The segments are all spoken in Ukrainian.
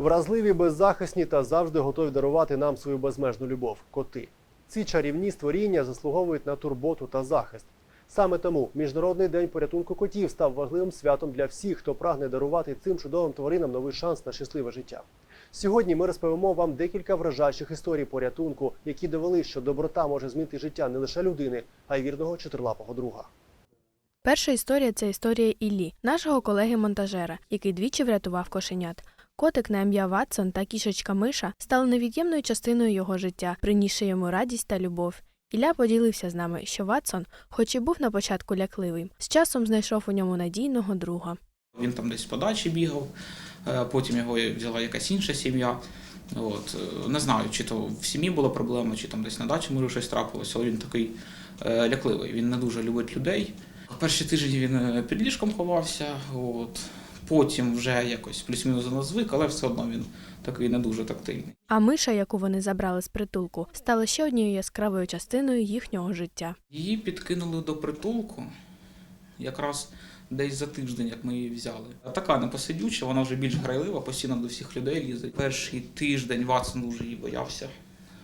Вразливі, беззахисні та завжди готові дарувати нам свою безмежну любов коти. Ці чарівні створіння заслуговують на турботу та захист. Саме тому Міжнародний день порятунку котів став важливим святом для всіх, хто прагне дарувати цим чудовим тваринам новий шанс на щасливе життя. Сьогодні ми розповімо вам декілька вражаючих історій порятунку, які довели, що доброта може змінити життя не лише людини, а й вірного чотирилапого друга. Перша історія це історія Іллі, нашого колеги-монтажера, який двічі врятував кошенят. Котик на ім'я Ватсон та кішечка Миша стали невід'ємною частиною його життя, принісши йому радість та любов. Ілля поділився з нами, що Ватсон, хоч і був на початку лякливим, з часом знайшов у ньому надійного друга. Він там десь по дачі бігав, е, потім його взяла якась інша сім'я. От, е, не знаю, чи то в сім'ї була проблема, чи там десь на дачі може щось трапилося, але він такий е, лякливий. Він не дуже любить людей. Перші тижні він під ліжком ховався, от, потім вже якось плюс-мінус до нас звик, але все одно він такий не дуже тактильний. А Миша, яку вони забрали з притулку, стала ще однією яскравою частиною їхнього життя. Її підкинули до притулку якраз десь за тиждень, як ми її взяли. Така непосидюча, вона вже більш грайлива, постійно до всіх людей лізе. Перший тиждень Ватсон дуже її боявся.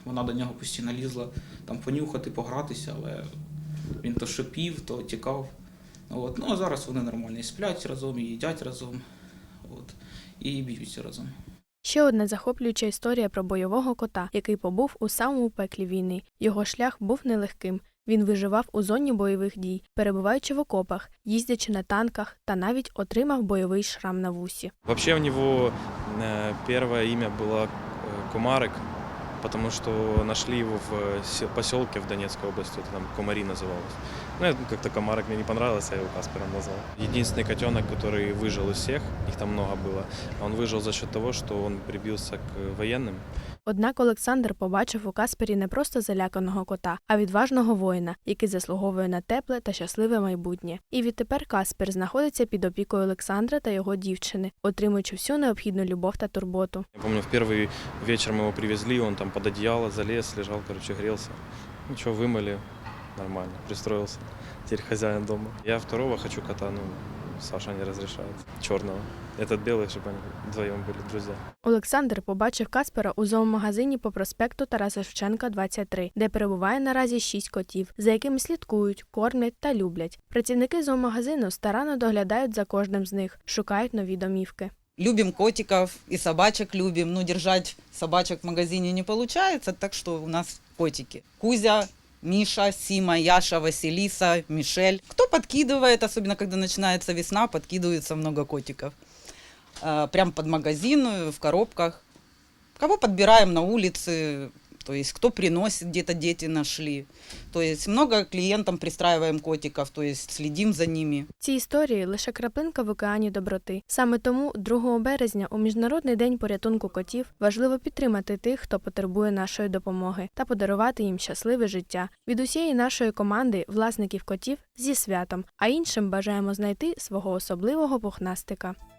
Вона до нього постійно лізла там понюхати, погратися, але він то шипів, то тікав. От. Ну а зараз вони нормально і сплять разом, і їдять разом, от, і б'ються разом. Ще одна захоплююча історія про бойового кота, який побув у самому пеклі війни. Його шлях був нелегким. Він виживав у зоні бойових дій, перебуваючи в окопах, їздячи на танках та навіть отримав бойовий шрам на вусі. Вообще у него э, первое имя было э, Кумарик, потому что нашли его в э, се- поселке в Донецкой области, это там Кумари называлось. Ну, это как-то Комарик мне не понравился, я его Каспером назвал. Единственный котенок, который выжил из всех, их там много было, он выжил за счет того, что он прибился к военным. Однак Олександр побачив у Каспері не просто заляканого кота, а відважного воїна, який заслуговує на тепле та щасливе майбутнє. І відтепер Каспер знаходиться під опікою Олександра та його дівчини, отримуючи всю необхідну любов та турботу. Я помню, в первый вечер мы его привезли, он там под одеяло залез, лежал, короче, грелся. Ничего, вымыли, нормально, пристроился. Теперь хозяин дома. Я второго хочу кота, ну, Саша не разрешает. Черного. Этот белый, чтобы они вдвоем были друзья. Олександр побачив Каспера у зоомагазині по проспекту Тараса Шевченка, 23, де перебуває наразі шість котів, за якими слідкують, кормлять та люблять. Працівники зоомагазину старанно доглядають за кожним з них, шукають нові домівки. Любим котиков и собачек любим. Ну, держать собачек в магазине не получается, так что у нас котики. Кузя, Миша, Сима, Яша, Василиса, Мишель. Кто подкидывает, особенно когда начинается весна, подкидывается много котиков. А, Прям под магазин, э, в коробках. Кого подбираем на улице, то есть кто приносит, где-то дети нашли. То есть много клиентам пристраиваем котиков, то есть следим за ними. Ці історії лише краплинка в океані доброти. Саме тому 2 березня у міжнародний день порятунку котів важливо підтримати тих, хто потребує нашої допомоги, та подарувати їм щасливе життя. Від усієї нашої команди, власників котів, зі святом, а іншим бажаємо знайти свого особливого пухнастика.